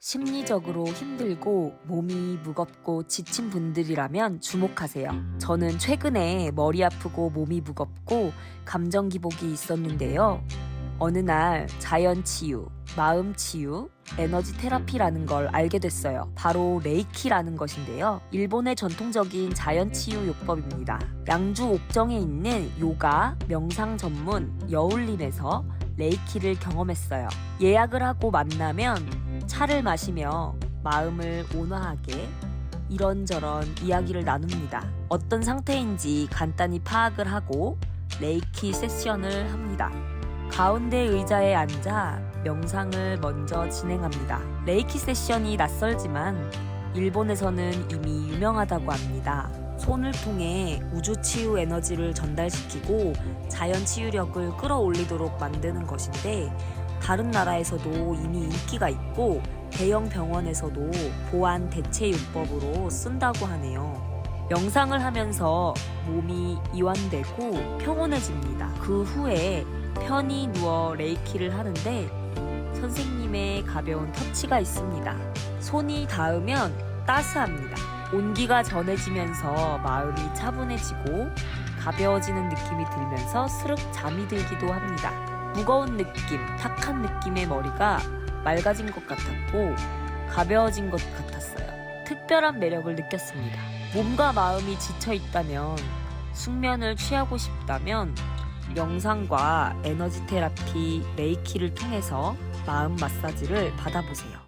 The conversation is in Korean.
심리적으로 힘들고 몸이 무겁고 지친 분들이라면 주목하세요. 저는 최근에 머리 아프고 몸이 무겁고 감정 기복이 있었는데요. 어느 날 자연 치유, 마음 치유, 에너지 테라피라는 걸 알게 됐어요. 바로 레이키라는 것인데요. 일본의 전통적인 자연 치유 요법입니다. 양주 옥정에 있는 요가, 명상 전문 여울림에서 레이키를 경험했어요. 예약을 하고 만나면 차를 마시며 마음을 온화하게 이런저런 이야기를 나눕니다. 어떤 상태인지 간단히 파악을 하고 레이키 세션을 합니다. 가운데 의자에 앉아 명상을 먼저 진행합니다. 레이키 세션이 낯설지만 일본에서는 이미 유명하다고 합니다. 손을 통해 우주 치유 에너지를 전달시키고 자연 치유력을 끌어올리도록 만드는 것인데 다른 나라에서도 이미 인기가 있고 대형 병원에서도 보안 대체 요법으로 쓴다고 하네요. 명상을 하면서 몸이 이완되고 평온해집니다. 그 후에 편히 누워 레이키를 하는데 선생님의 가벼운 터치가 있습니다. 손이 닿으면 따스합니다. 온기가 전해지면서 마음이 차분해지고 가벼워지는 느낌이 들면서 스륵 잠이 들기도 합니다. 무거운 느낌, 탁한 느낌의 머리가 맑아진 것 같았고 가벼워진 것 같았어요. 특별한 매력을 느꼈습니다. 몸과 마음이 지쳐 있다면 숙면을 취하고 싶다면 명상과 에너지 테라피, 레이키를 통해서 마음 마사지를 받아보세요.